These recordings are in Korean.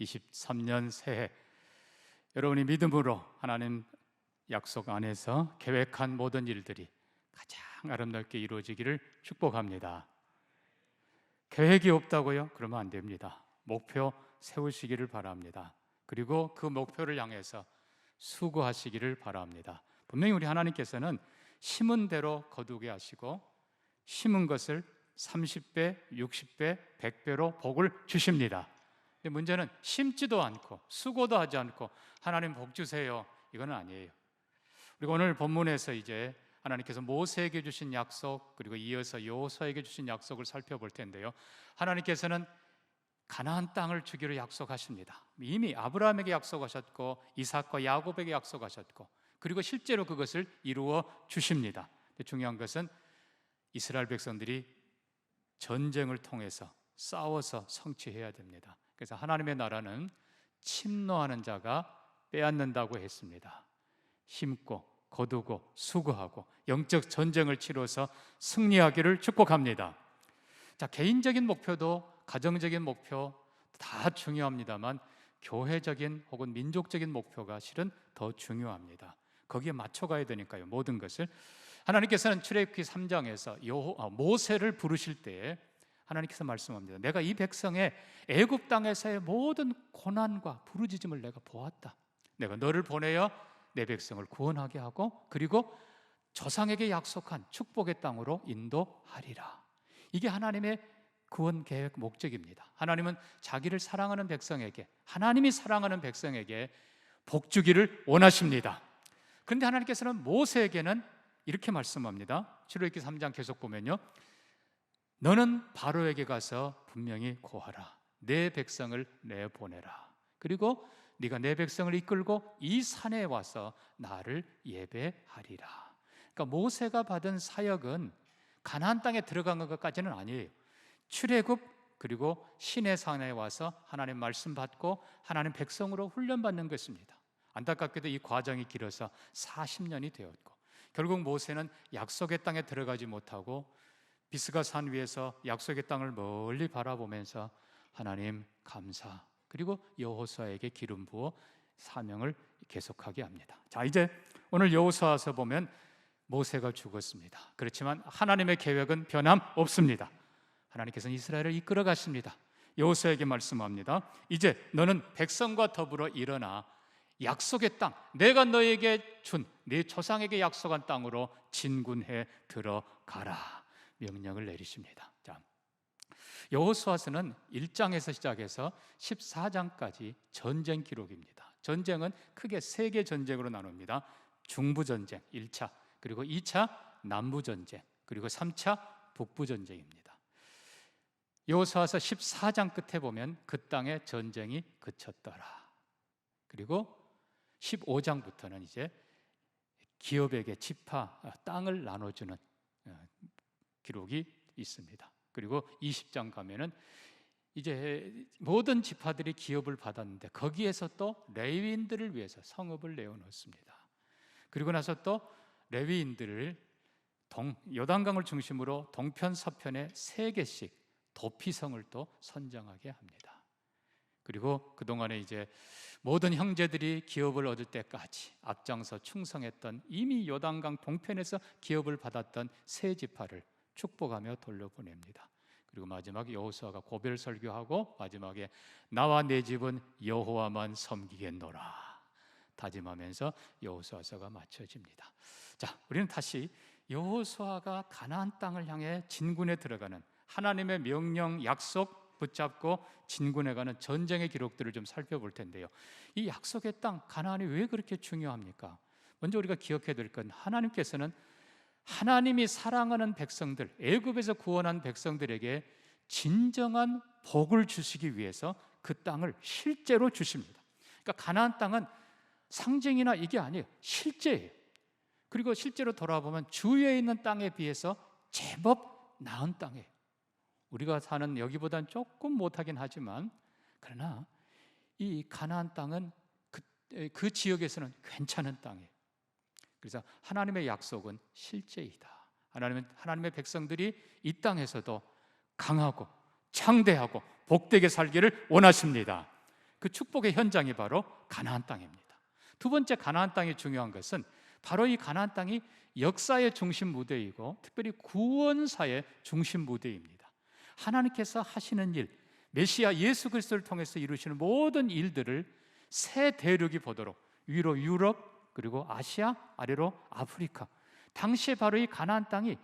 2023년 새해 여러분이 믿음으로 하나님 약속 안에서 계획한 모든 일들이 가장 아름답게 이루어지기를 축복합니다. 계획이 없다고요? 그러면 안 됩니다. 목표 세우시기를 바랍니다. 그리고 그 목표를 향해서 수고하시기를 바랍니다. 분명히 우리 하나님께서는 심은 대로 거두게 하시고 심은 것을 30배, 60배, 100배로 복을 주십니다. 근데 문제는 심지도 않고 수고도 하지 않고 하나님 복 주세요. 이거는 아니에요. 그리고 오늘 본문에서 이제 하나님께서 모세에게 주신 약속 그리고 이어서 여호수아에게 주신 약속을 살펴볼 텐데요. 하나님께서는 가나안 땅을 주기로 약속하십니다. 이미 아브라함에게 약속하셨고 이삭과 야곱에게 약속하셨고 그리고 실제로 그것을 이루어 주십니다. 중요한 것은 이스라엘 백성들이 전쟁을 통해서 싸워서 성취해야 됩니다. 그래서 하나님의 나라는 침노하는 자가 빼앗는다고 했습니다. 힘고 거두고 수고하고 영적 전쟁을 치러서 승리하기를 축복합니다. 자, 개인적인 목표도 가정적인 목표 다 중요합니다만 교회적인 혹은 민족적인 목표가 실은 더 중요합니다. 거기에 맞춰 가야 되니까요. 모든 것을 하나님께서는 출애굽기 3장에서 요 아, 모세를 부르실 때에 하나님께서 말씀합니다. 내가 이 백성의 애굽 땅에서의 모든 고난과 부르짖음을 내가 보았다. 내가 너를 보내어 내 백성을 구원하게 하고 그리고 조상에게 약속한 축복의 땅으로 인도하리라. 이게 하나님의 구원 계획 목적입니다. 하나님은 자기를 사랑하는 백성에게 하나님이 사랑하는 백성에게 복 주기를 원하십니다. 그런데 하나님께서는 모세에게는 이렇게 말씀합니다. 출애굽기 3장 계속 보면요. 너는 바로에게 가서 분명히 고하라. 내 백성을 내 보내라. 그리고 네가 내 백성을 이끌고 이 산에 와서 나를 예배하리라. 그러니까 모세가 받은 사역은 가나안 땅에 들어간 것까지는 아니에요. 출애굽 그리고 신의 산에 와서 하나님 말씀 받고 하나님 백성으로 훈련받는 것입니다. 안타깝게도 이 과정이 길어서 40년이 되었고 결국 모세는 약속의 땅에 들어가지 못하고 비스가 산 위에서 약속의 땅을 멀리 바라보면서 하나님 감사 그리고 여호수아에게 기름 부어 사명을 계속하게 합니다. 자, 이제 오늘 여호수아서 보면 모세가 죽었습니다. 그렇지만 하나님의 계획은 변함 없습니다. 하나님께서는 이스라엘을 이끌어 가십니다. 여호수아에게 말씀합니다. 이제 너는 백성과 더불어 일어나 약속의 땅, 내가 너에게 준 네 조상에게 약속한 땅으로 진군해 들어가라. 명령을 내리십니다. 자, 여호수아서는 1장에서 시작해서 14장까지 전쟁 기록입니다. 전쟁은 크게 세 개 전쟁으로 나눕니다. 중부 전쟁 1차, 그리고 2차 남부 전쟁, 그리고 3차 북부 전쟁입니다. 여호수아서 14장 끝에 보면 그 땅에 전쟁이 그쳤더라. 그리고 15장부터는 이제 기업에게 지파 땅을 나눠주는 어, 기록이 있습니다. 그리고 20장 가면은 이제 모든 지파들이 기업을 받았는데 거기에서 또 레위인들을 위해서 성읍을 내어 놓습니다. 그리고 나서 또 레위인들을 동 요단강을 중심으로 동편 서편에 세 개씩 도피성을 또 선정하게 합니다. 그리고 그 동안에 이제 모든 형제들이 기업을 얻을 때까지 앞장서 충성했던 이미 요단강 동편에서 기업을 받았던 세 지파를 축복하며 돌려보냅니다. 그리고 마지막에 여호수아가 고별 설교하고 마지막에 나와 내 집은 여호와만 섬기겠노라 다짐하면서 여호수아서가 마쳐집니다. 자, 우리는 다시 여호수아가 가나안 땅을 향해 진군에 들어가는 하나님의 명령 약속 붙잡고 진군해 가는 전쟁의 기록들을 좀 살펴볼 텐데요. 이 약속의 땅 가나안이 왜 그렇게 중요합니까? 먼저 우리가 기억해야 될 건 하나님께서는 하나님이 사랑하는 백성들, 애굽에서 구원한 백성들에게 진정한 복을 주시기 위해서 그 땅을 실제로 주십니다. 그러니까 가나안 땅은 상징이나 이게 아니에요. 실제예요. 그리고 실제로 돌아보면 주위에 있는 땅에 비해서 제법 나은 땅이에요. 우리가 사는 여기보단 조금 못하긴 하지만 그러나 이 가나안 땅은 그, 그 지역에서는 괜찮은 땅이에요. 그래서 하나님의 약속은 실제이다. 하나님은 하나님의 백성들이 이 땅에서도 강하고 창대하고 복되게 살기를 원하십니다. 그 축복의 현장이 바로 가나안 땅입니다. 두 번째 가나안 땅이 중요한 것은 바로 이 가나안 땅이 역사의 중심 무대이고 특별히 구원사의 중심 무대입니다. 하나님께서 하시는 일, 메시아 예수 그리스도를 통해서 이루시는 모든 일들을 새 대륙이 보도록 위로 유럽 그리고 아시아 아래로 아프리카 당시에 바로 이 가나안 땅이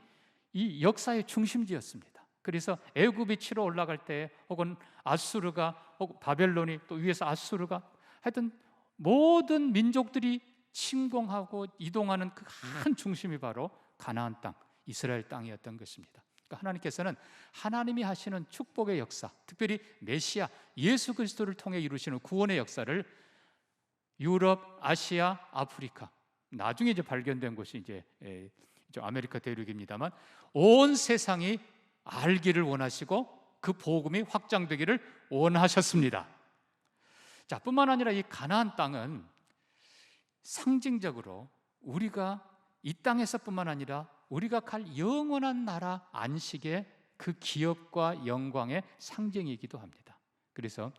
이 역사의 중심지였습니다. 그래서 애굽이 치러 올라갈 때 혹은 아수르가 혹은 바벨론이 또 위에서 아수르가 하여튼 모든 민족들이 침공하고 이동하는 그큰 중심이 바로 가나안 땅, 이스라엘 땅이었던 것입니다. 그러니까 하나님께서는 하나님이 하시는 축복의 역사, 특별히 메시아 예수 그리스도를 통해 이루시는 구원의 역사를 유럽, 아시아, 아프리카 나중에 이제 발견된 곳이 이제 에, 아메리카 대륙입니다만 온 세상이 알기를 원하시고 그 복음이 확장되기를 원하셨습니다. 자, 뿐만 아니라 이 가나안 땅은 상징적으로 우리가 이 땅에서뿐만 아니라 우리가 갈 영원한 나라 안식의 그 기업과 영광의 상징이기도 합니다. 그래서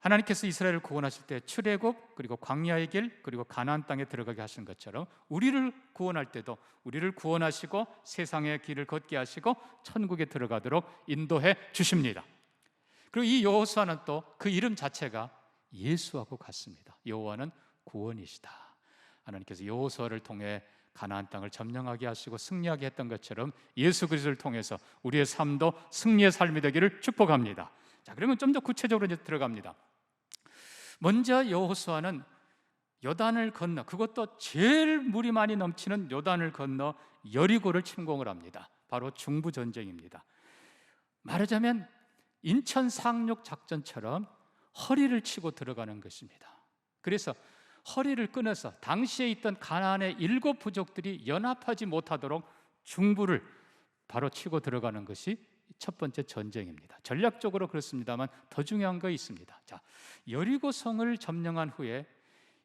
하나님께서 이스라엘을 구원하실 때 출애굽 그리고 광야의 길 그리고 가나안 땅에 들어가게 하신 것처럼 우리를 구원할 때도 우리를 구원하시고 세상의 길을 걷게 하시고 천국에 들어가도록 인도해 주십니다. 그리고 이 여호수아는 또 그 이름 자체가 예수하고 같습니다. 여호와는 구원이시다. 하나님께서 여호수아를 통해 가나안 땅을 점령하게 하시고 승리하게 했던 것처럼 예수 그리스도를 통해서 우리의 삶도 승리의 삶이 되기를 축복합니다. 자, 그러면 좀 더 구체적으로 이제 들어갑니다. 먼저 여호수아는 요단을 건너 그것도 제일 물이 많이 넘치는 요단을 건너 여리고를 침공을 합니다. 바로 중부 전쟁입니다. 말하자면 인천 상륙 작전처럼 허리를 치고 들어가는 것입니다. 그래서 허리를 끊어서 당시에 있던 가나안의 일곱 부족들이 연합하지 못하도록 중부를 바로 치고 들어가는 것이 첫 번째 전쟁입니다. 전략적으로 그렇습니다만 더 중요한 거 있습니다. 자, 여리고 성을 점령한 후에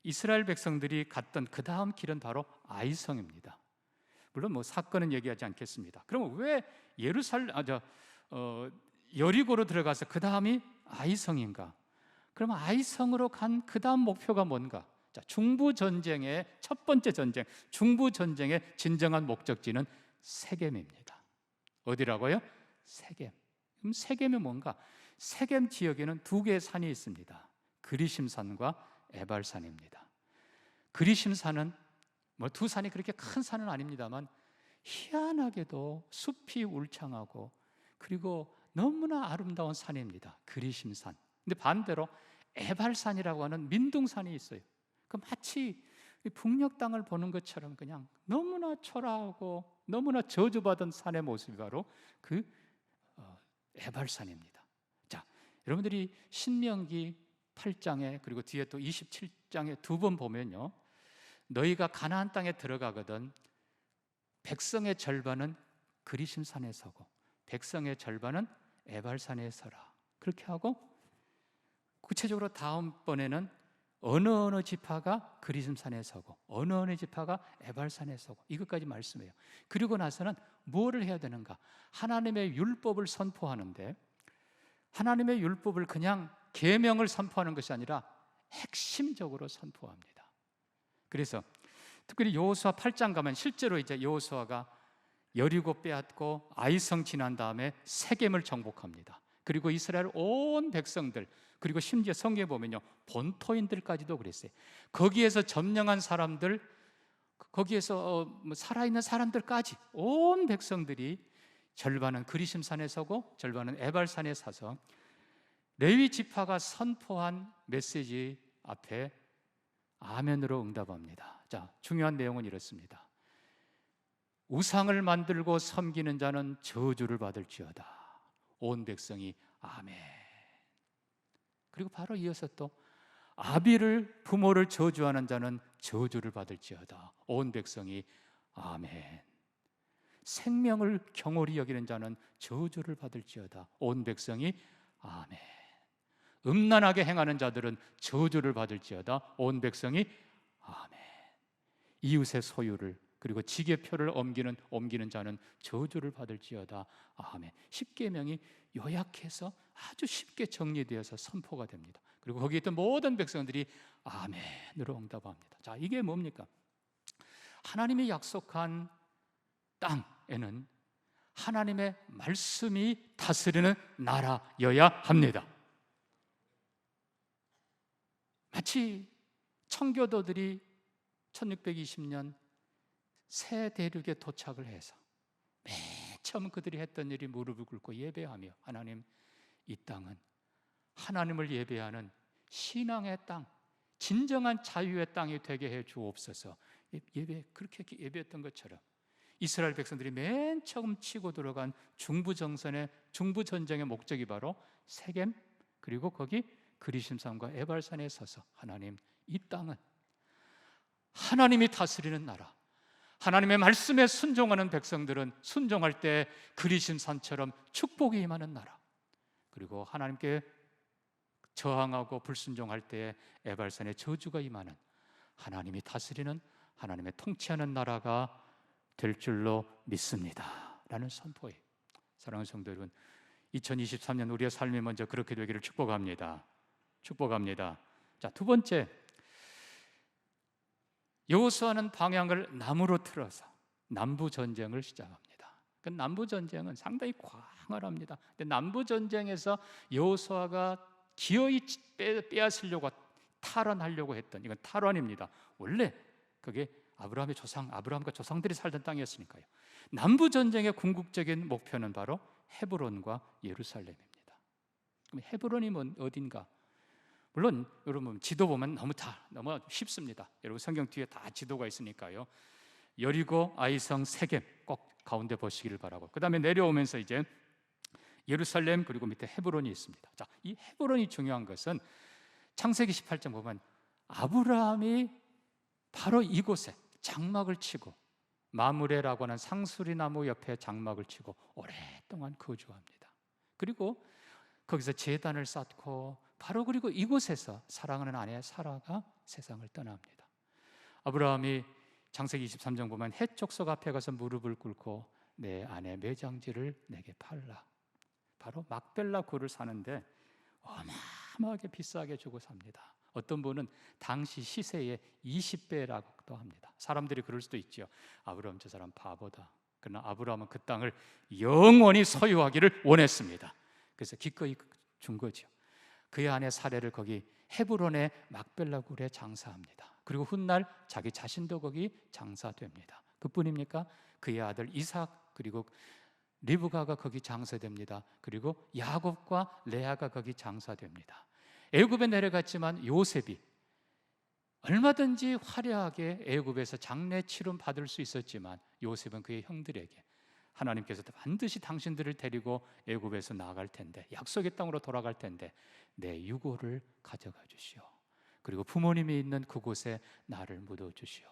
이스라엘 백성들이 갔던 그 다음 길은 바로 아이성입니다. 물론 뭐 사건은 얘기하지 않겠습니다. 그러면 왜 예루살렘 아저 어, 여리고로 들어가서 그 다음이 아이성인가? 그러면 아이성으로 간 그 다음 목표가 뭔가? 자, 중부 전쟁의 첫 번째 전쟁, 중부 전쟁의 진정한 목적지는 세겜입니다. 어디라고요? 세겜. 그럼 세겜이 뭔가? 세겜 지역에는 두 개의 산이 있습니다. 그리심산과 에발산입니다. 그리심산은 뭐 두 산이 그렇게 큰 산은 아닙니다만 희한하게도 숲이 울창하고 그리고 너무나 아름다운 산입니다. 그리심산. 근데 반대로 에발산이라고 하는 민둥산이 있어요. 그 마치 북녘 땅을 보는 것처럼 그냥 너무나 초라하고 너무나 저주받은 산의 모습이 바로 그 어, 에발산입니다. 자, 여러분들이 신명기 8장에 그리고 뒤에 또 27장에 두 번 보면요. 너희가 가나안 땅에 들어가거든 백성의 절반은 그리심산에 서고 백성의 절반은 에발산에 서라. 그렇게 하고 구체적으로 다음번에는 어느 어느 지파가 그리심산에 서고 어느 어느 지파가 에발산에 서고 이것까지 말씀해요. 그리고 나서는 뭐를 해야 되는가? 하나님의 율법을 선포하는데 하나님의 율법을 그냥 계명을 선포하는 것이 아니라 핵심적으로 선포합니다. 그래서 특별히 여호수아 8장 가면 실제로 이제 여호수아가 여리고 빼앗고 아이성 지난 다음에 세겜을 정복합니다. 그리고 이스라엘 온 백성들 그리고 심지어 성경에 보면요 본토인들까지도 그랬어요. 거기에서 점령한 사람들, 거기에서 어, 뭐 살아있는 사람들까지 온 백성들이 절반은 그리심산에 서고 절반은 에발산에 사서 레위 지파가 선포한 메시지 앞에 아멘으로 응답합니다. 자, 중요한 내용은 이렇습니다. 우상을 만들고 섬기는 자는 저주를 받을지어다. 온 백성이 아멘. 그리고 바로 이어서 또 아비를 부모를 저주하는 자는 저주를 받을지어다. 온 백성이 아멘. 생명을 경홀히 여기는 자는 저주를 받을지어다. 온 백성이 아멘. 음란하게 행하는 자들은 저주를 받을지어다. 온 백성이 아멘. 이웃의 소유를 그리고 지게표를 옮기는 옮기는 자는 저주를 받을지어다. 아멘. 십계명이 요약해서 아주 쉽게 정리되어서 선포가 됩니다. 그리고 거기 있던 모든 백성들이 아멘으로 응답합니다. 자, 이게 뭡니까? 하나님이 약속한 땅에는 하나님의 말씀이 다스리는 나라여야 합니다. 마치 청교도들이 1620년 새 대륙에 도착을 해서 맨 처음 그들이 했던 일이 무릎을 꿇고 예배하며 하나님 이 땅은 하나님을 예배하는 신앙의 땅, 진정한 자유의 땅이 되게 해 주옵소서. 예, 예배 그렇게 예배했던 것처럼 이스라엘 백성들이 맨 처음 치고 들어간 중부 정선의 중부 전쟁의 목적이 바로 세겜 그리고 거기 그리심산과 에발산에 서서 하나님 이 땅은 하나님이 다스리는 나라. 하나님의 말씀에 순종하는 백성들은 순종할 때 그리심 산처럼 축복이 임하는 나라. 그리고 하나님께 저항하고 불순종할 때에 에발산의 저주가 임하는 하나님이 다스리는 하나님의 통치하는 나라가 될 줄로 믿습니다. 라는 선포에 사랑하는 성도 여러분 2023년 우리의 삶이 먼저 그렇게 되기를 축복합니다. 축복합니다. 자, 두 번째 여호수아는 방향을 남으로 틀어서 남부 전쟁을 시작합니다. 그 남부 전쟁은 상당히 광활합니다. 근데 남부 전쟁에서 여호수아가 기어이 빼앗으려고 탈환하려고 했던 이건 탈환입니다. 원래 그게 아브라함의 조상, 아브라함과 조상들이 살던 땅이었으니까요. 남부 전쟁의 궁극적인 목표는 바로 헤브론과 예루살렘입니다. 그럼 헤브론이 뭔 어딘가? 물론 여러분 지도 보면 너무 다 너무 쉽습니다. 여러분 성경 뒤에 다 지도가 있으니까요. 여리고, 아이성, 세겜 꼭 가운데 보시기를 바라고. 그다음에 내려오면서 이제 예루살렘 그리고 밑에 헤브론이 있습니다. 자, 이 헤브론이 중요한 것은 창세기 18장 보면 아브라함이 바로 이곳에 장막을 치고 마무레라고 하는 상수리 나무 옆에 장막을 치고 오랫동안 거주합니다. 그리고 거기서 제단을 쌓고 바로 그리고 이곳에서 사랑하는 아내 사라가 세상을 떠납니다. 아브라함이 장세기 23장 보면 해족속 앞에 가서 무릎을 꿇고 내 아내 매장지를 내게 팔라. 바로 막벨라 굴을 사는데 어마어마하게 비싸게 주고 삽니다. 어떤 분은 당시 시세의 20배라고도 합니다. 사람들이 그럴 수도 있죠. 아브라함 저 사람 바보다. 그러나 아브라함은 그 땅을 영원히 소유하기를 원했습니다. 그래서 기꺼이 준 거죠. 그의 아내 사례를 거기 헤브론의 막벨라굴에 장사합니다. 그리고 훗날 자기 자신도 거기 장사됩니다. 그뿐입니까? 그의 아들 이삭 그리고 리브가가 거기 장사됩니다. 그리고 야곱과 레아가 거기 장사됩니다. 애굽에 내려갔지만 요셉이 얼마든지 화려하게 애굽에서 장례 치름 받을 수 있었지만 요셉은 그의 형들에게 하나님께서 반드시 당신들을 데리고 애굽에서 나갈 텐데 약속의 땅으로 돌아갈 텐데 내 유고를 가져가 주시오. 그리고 부모님이 있는 그곳에 나를 묻어 주시오.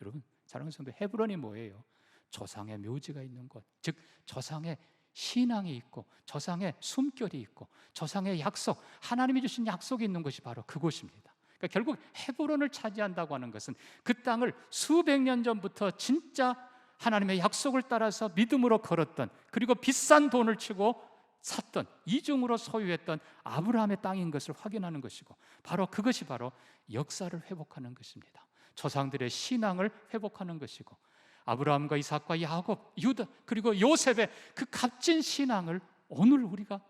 여러분 사랑하는 성도 헤브론이 뭐예요? 조상의 묘지가 있는 곳, 즉 조상의 신앙이 있고 조상의 숨결이 있고 조상의 약속, 하나님이 주신 약속이 있는 것이 바로 그곳입니다. 그러니까 결국 헤브론을 차지한다고 하는 것은 그 땅을 수백 년 전부터 진짜 하나님의 약속을 따라서 믿음으로 걸었던 그리고 비싼 돈을 치고 샀던 이중으로 소유했던 아브라함의 땅인 것을 확인하는 것이고 바로 그것이 바로 역사를 회복하는 것입니다. 조상들의 신앙을 회복하는 것이고 아브라함과 이삭과 야곱, 유다 그리고 요셉의 그 값진 신앙을 오늘 우리가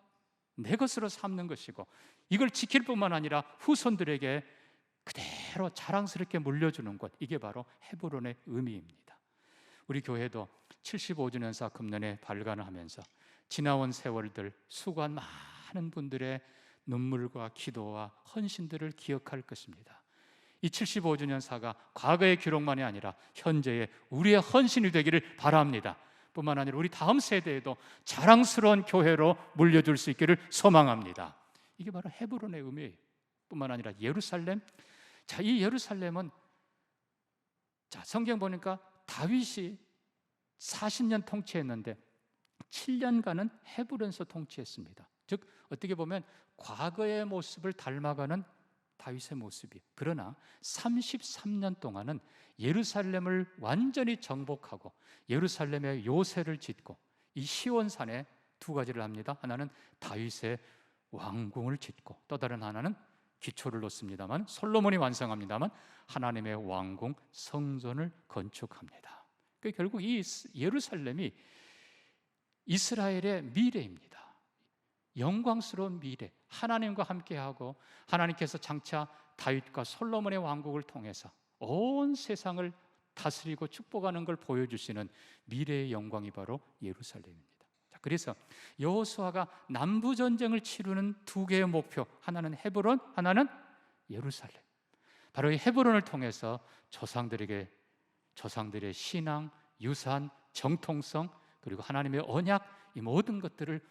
내 것으로 삼는 것이고 이걸 지킬 뿐만 아니라 후손들에게 그대로 자랑스럽게 물려주는 것 이게 바로 헤브론의 의미입니다. 우리 교회도 75주년사 금년에 발간을 하면서 지나온 세월들 수고한 많은 분들의 눈물과 기도와 헌신들을 기억할 것입니다. 이 75주년 사가 과거의 기록만이 아니라 현재의 우리의 헌신이 되기를 바랍니다. 뿐만 아니라 우리 다음 세대에도 자랑스러운 교회로 물려줄 수 있기를 소망합니다. 이게 바로 헤브론의 의미예요. 뿐만 아니라 예루살렘. 자, 이 예루살렘은 자, 성경 보니까 다윗이 40년 통치했는데 7년간은 헤브론에서 통치했습니다. 즉 어떻게 보면 과거의 모습을 닮아가는 다윗의 모습이. 그러나 33년 동안은 예루살렘을 완전히 정복하고 예루살렘에 요새를 짓고 이 시온산에 두 가지를 합니다. 하나는 다윗의 왕궁을 짓고 또 다른 하나는 기초를 놓습니다만 솔로몬이 완성합니다만 하나님의 왕궁 성전을 건축합니다. 그 결국 이 예루살렘이 이스라엘의 미래입니다. 영광스러운 미래, 하나님과 함께하고 하나님께서 장차 다윗과 솔로몬의 왕국을 통해서 온 세상을 다스리고 축복하는 걸 보여주시는 미래의 영광이 바로 예루살렘입니다. 자, 그래서 여호수아가 남부 전쟁을 치르는 두 개의 목표, 하나는 헤브론, 하나는 예루살렘. 바로 이 헤브론을 통해서 조상들에게 조상들의 신앙, 유산, 정통성 그리고 하나님의 언약 이 모든 것들을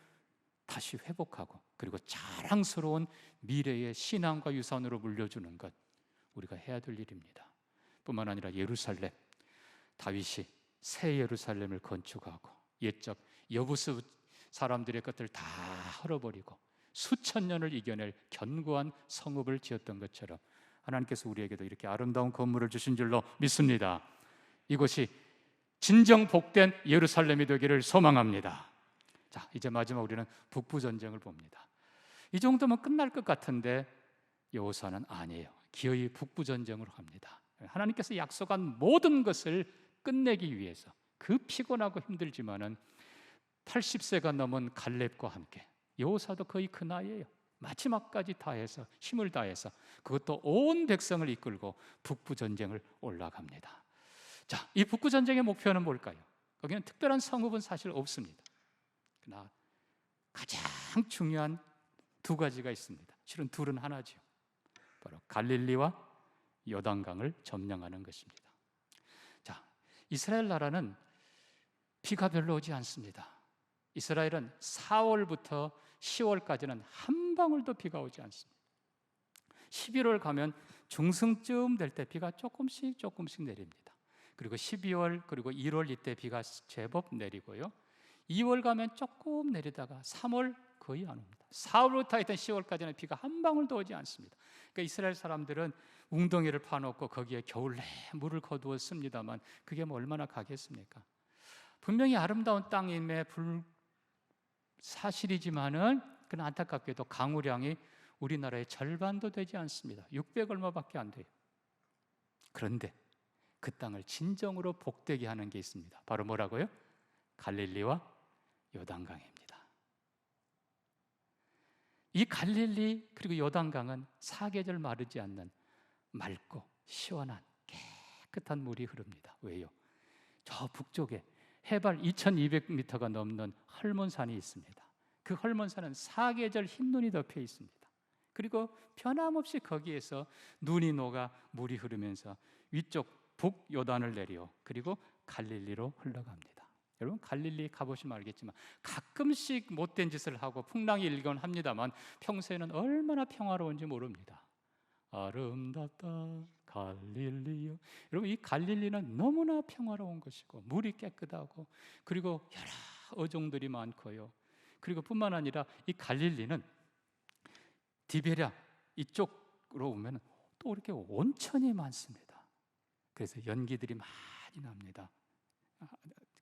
다시 회복하고 그리고 자랑스러운 미래의 신앙과 유산으로 물려주는 것 우리가 해야 될 일입니다. 뿐만 아니라 예루살렘 다윗이 새 예루살렘을 건축하고 옛적 여부스 사람들의 것들 다 헐어버리고 수천 년을 이겨낼 견고한 성읍을 지었던 것처럼 하나님께서 우리에게도 이렇게 아름다운 건물을 주신 줄로 믿습니다. 이곳이 진정 복된 예루살렘이 되기를 소망합니다. 자, 이제 마지막 우리는 북부 전쟁을 봅니다. 이 정도면 끝날 것 같은데 여호사는 아니에요. 기어이 북부 전쟁으로 갑니다. 하나님께서 약속한 모든 것을 끝내기 위해서 그 피곤하고 힘들지만은 80세가 넘은 갈렙과 함께 여호사도 거의 그 나이에요. 마지막까지 다해서 힘을 다해서 그것도 온 백성을 이끌고 북부 전쟁을 올라갑니다. 자, 이 북부 전쟁의 목표는 뭘까요? 거기는 특별한 성읍은 사실 없습니다. 그러나 가장 중요한 두 가지가 있습니다. 실은 둘은 하나죠. 바로 갈릴리와 요단강을 점령하는 것입니다. 자, 이스라엘 나라는 비가 별로 오지 않습니다. 이스라엘은 4월부터 10월까지는 한 방울도 비가 오지 않습니다. 11월 가면 중승쯤 될 때 비가 조금씩 조금씩 내립니다. 그리고 12월 그리고 1월 이때 비가 제법 내리고요. 2월 가면 조금 내리다가 3월 거의 안 옵니다. 4월부터 하여튼 10월까지는 비가 한 방울도 오지 않습니다. 그러니까 이스라엘 사람들은 웅덩이를 파놓고 거기에 겨울 내 물을 거두어 씁니다만 그게 뭐 얼마나 가겠습니까? 분명히 아름다운 땅임에 불 사실이지만은 그 안타깝게도 강우량이 우리나라의 절반도 되지 않습니다. 600 얼마밖에 안 돼요. 그런데 그 땅을 진정으로 복되게 하는 게 있습니다. 바로 뭐라고요? 갈릴리와 요단강입니다. 이 갈릴리 그리고 요단강은 사계절 마르지 않는 맑고 시원한 깨끗한 물이 흐릅니다. 왜요? 저 북쪽에 해발 2200m가 넘는 헐몬산이 있습니다. 그 헐몬산은 사계절 흰 눈이 덮여 있습니다. 그리고 변함없이 거기에서 눈이 녹아 물이 흐르면서 위쪽 북 요단을 내려 그리고 갈릴리로 흘러갑니다. 여러분 갈릴리 가보시면 알겠지만 가끔씩 못된 짓을 하고 풍랑이 일건 합니다만 평소에는 얼마나 평화로운지 모릅니다. 아름답다 갈릴리요. 여러분 이 갈릴리는 너무나 평화로운 것이고 물이 깨끗하고 그리고 여러 어종들이 많고요. 그리고 뿐만 아니라 이 갈릴리는 디베랴 이쪽으로 오면 또 이렇게 온천이 많습니다. 그래서 연기들이 많이 납니다.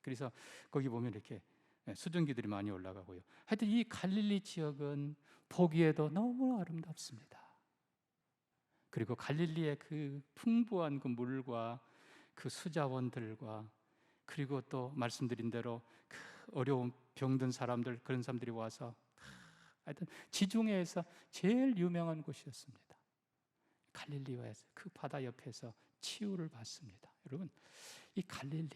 그래서 거기 보면 이렇게 수증기들이 많이 올라가고요. 하여튼 이 갈릴리 지역은 보기에도 너무 아름답습니다. 그리고 갈릴리의 그 풍부한 그 물과 그 수자원들과 그리고 또 말씀드린 대로 그 어려운 병든 사람들 그런 사람들이 와서 하여튼 지중해에서 제일 유명한 곳이었습니다. 갈릴리와에서 그 바다 옆에서 치유를 받습니다. 여러분 이 갈릴리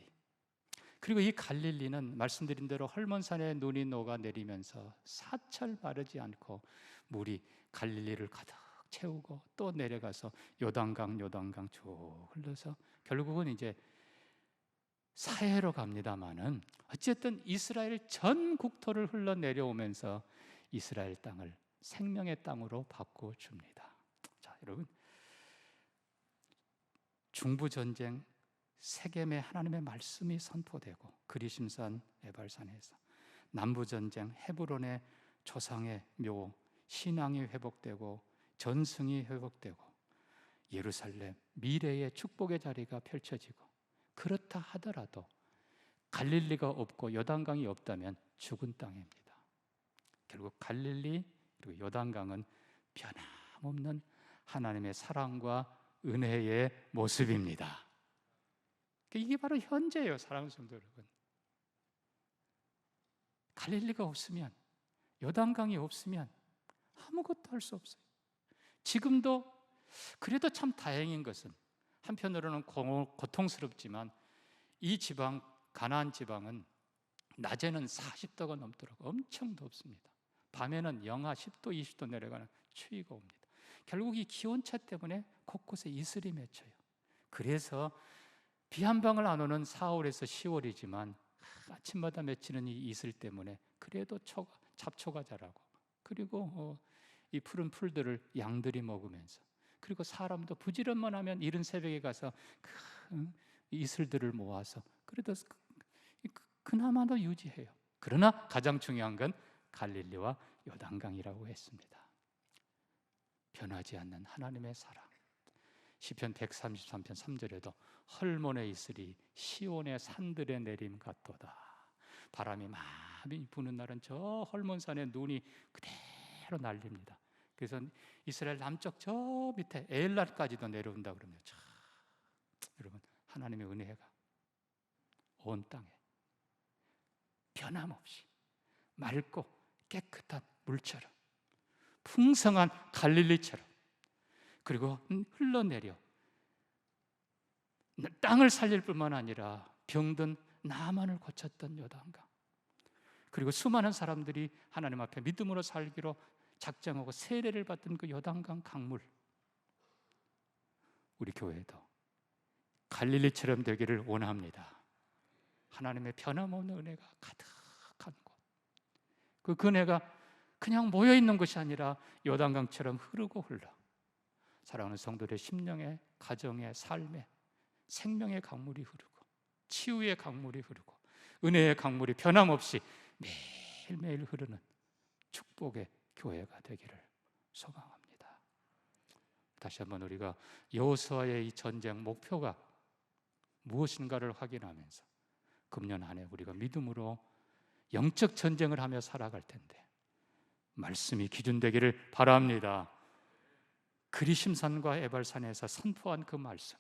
그리고 이 갈릴리는 말씀드린 대로 헐몬산에 눈이 녹아 내리면서 사철 바르지 않고 물이 갈릴리를 가득 채우고 또 내려가서 요단강 요단강 쭉 흘러서 결국은 이제 사해로 갑니다마는 어쨌든 이스라엘 전 국토를 흘러 내려오면서 이스라엘 땅을 생명의 땅으로 바꿔 줍니다. 자, 여러분 중부 전쟁 세겜에 하나님의 말씀이 선포되고 그리심산 에발산에서 남부 전쟁 헤브론의 조상의 묘 신앙이 회복되고 전승이 회복되고 예루살렘 미래의 축복의 자리가 펼쳐지고 그렇다 하더라도 갈릴리가 없고 요단강이 없다면 죽은 땅입니다. 결국 갈릴리 그리고 요단강은 변함없는 하나님의 사랑과 은혜의 모습입니다. 이게 바로 현재예요, 사랑하는 성도 여러분. 갈릴리가 없으면 요단강이 없으면 아무것도 할 수 없어요. 지금도 그래도 참 다행인 것은 한편으로는 고통스럽지만 이 지방 가나안 지방은 낮에는 40도가 넘도록 엄청 덥습니다. 밤에는 영하 10도, 20도 내려가는 추위가 옵니다. 결국 이 기온차 때문에 곳곳에 이슬이 맺혀요. 그래서 비 한 방울 안 오는 4월에서 10월이지만 아침마다 맺히는 이 이슬 때문에 그래도 초가, 잡초가 자라고 그리고 어, 이 푸른 풀들을 양들이 먹으면서 그리고 사람도 부지런만 하면 이른 새벽에 가서 그 이슬들을 모아서 그래도 그, 그, 그나마도 유지해요. 그러나 가장 중요한 건 갈릴리와 요단강이라고 했습니다. 변하지 않는 하나님의 사랑. 시편 133편 3절에도 헐몬의 이슬이 시온의 산들에 내림 같도다. 바람이 많이 부는 날은 저 헐몬산에 눈이 그대로 날립니다. 그래서 이스라엘 남쪽 저 밑에 에일랄까지도 내려온다 그러면 참 여러분 하나님의 은혜가 온 땅에 변함없이 맑고 깨끗한 물처럼 풍성한 갈릴리처럼 그리고 흘러내려 땅을 살릴 뿐만 아니라 병든 나만을 고쳤던 요단강 그리고 수많은 사람들이 하나님 앞에 믿음으로 살기로 작정하고 세례를 받던 그 요단강 강물 우리 교회도 갈릴리처럼 되기를 원합니다. 하나님의 변함없는 은혜가 가득한 곳. 그 은혜가 그냥 모여 있는 것이 아니라 요단강처럼 흐르고 흘러. 사랑하는 성도들의 심령의 가정의 삶의 생명의 강물이 흐르고 치유의 강물이 흐르고 은혜의 강물이 변함없이 매일매일 흐르는 축복의 교회가 되기를 소망합니다. 다시 한번 우리가 여호수아의 이 전쟁 목표가 무엇인가를 확인하면서 금년 한 해 우리가 믿음으로 영적 전쟁을 하며 살아갈 텐데 말씀이 기준 되기를 바랍니다. 그리심산과 에발산에서 선포한 그 말씀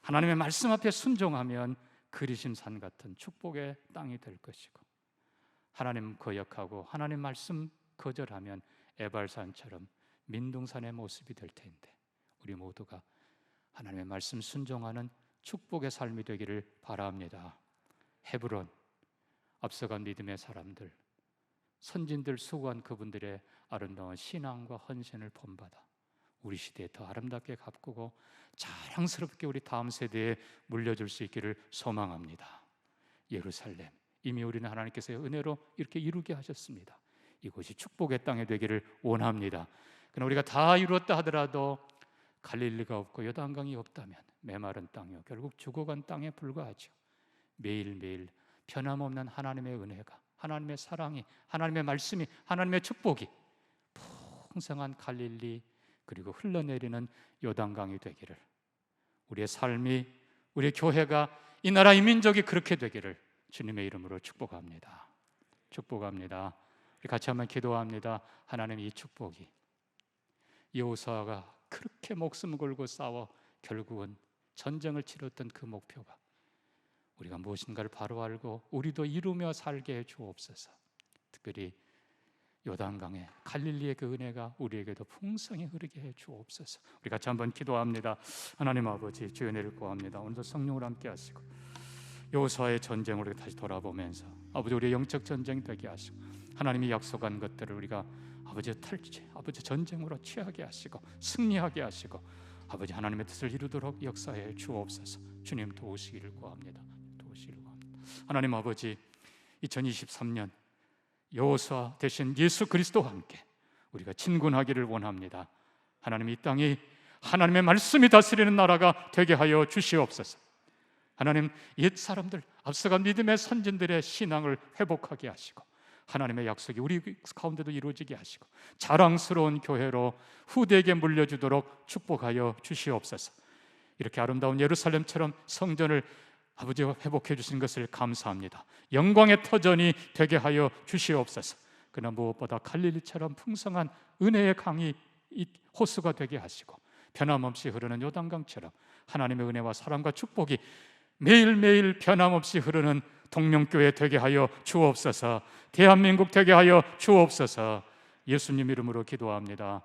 하나님의 말씀 앞에 순종하면 그리심산 같은 축복의 땅이 될 것이고 하나님 거역하고 하나님 말씀 거절하면 에발산처럼 민둥산의 모습이 될 텐데 우리 모두가 하나님의 말씀 순종하는 축복의 삶이 되기를 바랍니다. 헤브론 앞서간 믿음의 사람들 선진들 수고한 그분들의 아름다운 신앙과 헌신을 본받아 우리 시대에 더 아름답게 가꾸고 자랑스럽게 우리 다음 세대에 물려줄 수 있기를 소망합니다. 예루살렘 이미 우리는 하나님께서 은혜로 이렇게 이루게 하셨습니다. 이곳이 축복의 땅이 되기를 원합니다. 그러나 우리가 다 이루었다 하더라도 갈릴리가 없고 요단강이 없다면 메마른 땅이요 결국 죽어간 땅에 불과하죠. 매일매일 변함없는 하나님의 은혜가 하나님의 사랑이 하나님의 말씀이 하나님의 축복이 풍성한 갈릴리 그리고 흘러내리는 요단강이 되기를 우리의 삶이 우리의 교회가 이 나라 이 민족이 그렇게 되기를 주님의 이름으로 축복합니다. 축복합니다. 우리 같이 한번 기도합니다. 하나님 이 축복이 여호사가 그렇게 목숨 걸고 싸워 결국은 전쟁을 치렀던 그 목표가 우리가 무엇인가를 바로 알고 우리도 이루며 살게 해 주옵소서. 특별히 요단강에 갈릴리의 그 은혜가 우리에게도 풍성히 흐르게 해 주옵소서. 우리 같이 한번 기도합니다. 하나님 아버지 주의 은혜를 구합니다. 오늘도 성령을 함께 하시고 요사의 전쟁을 다시 돌아보면서 아버지 우리의 영적 전쟁 되게 하시고 하나님이 약속한 것들을 우리가 아버지 탈취, 아버지 전쟁으로 취하게 하시고 승리하게 하시고 아버지 하나님의 뜻을 이루도록 역사해 주옵소서. 주님 도우시기를 구합니다. 하나님 아버지 2023년 여호수아 대신 예수 그리스도와 함께 우리가 친군하기를 원합니다. 하나님 이 땅이 하나님의 말씀이 다스리는 나라가 되게 하여 주시옵소서. 하나님 옛 사람들 앞서간 믿음의 선진들의 신앙을 회복하게 하시고 하나님의 약속이 우리 가운데도 이루어지게 하시고 자랑스러운 교회로 후대에게 물려주도록 축복하여 주시옵소서. 이렇게 아름다운 예루살렘처럼 성전을 아버지가 회복해 주신 것을 감사합니다. 영광의 터전이 되게 하여 주시옵소서. 그러나 무엇보다 갈릴리처럼 풍성한 은혜의 강이 이 호수가 되게 하시고 변함없이 흐르는 요단강처럼 하나님의 은혜와 사랑과 축복이 매일매일 변함없이 흐르는 동명교회 되게 하여 주옵소서. 대한민국 되게 하여 주옵소서. 예수님 이름으로 기도합니다.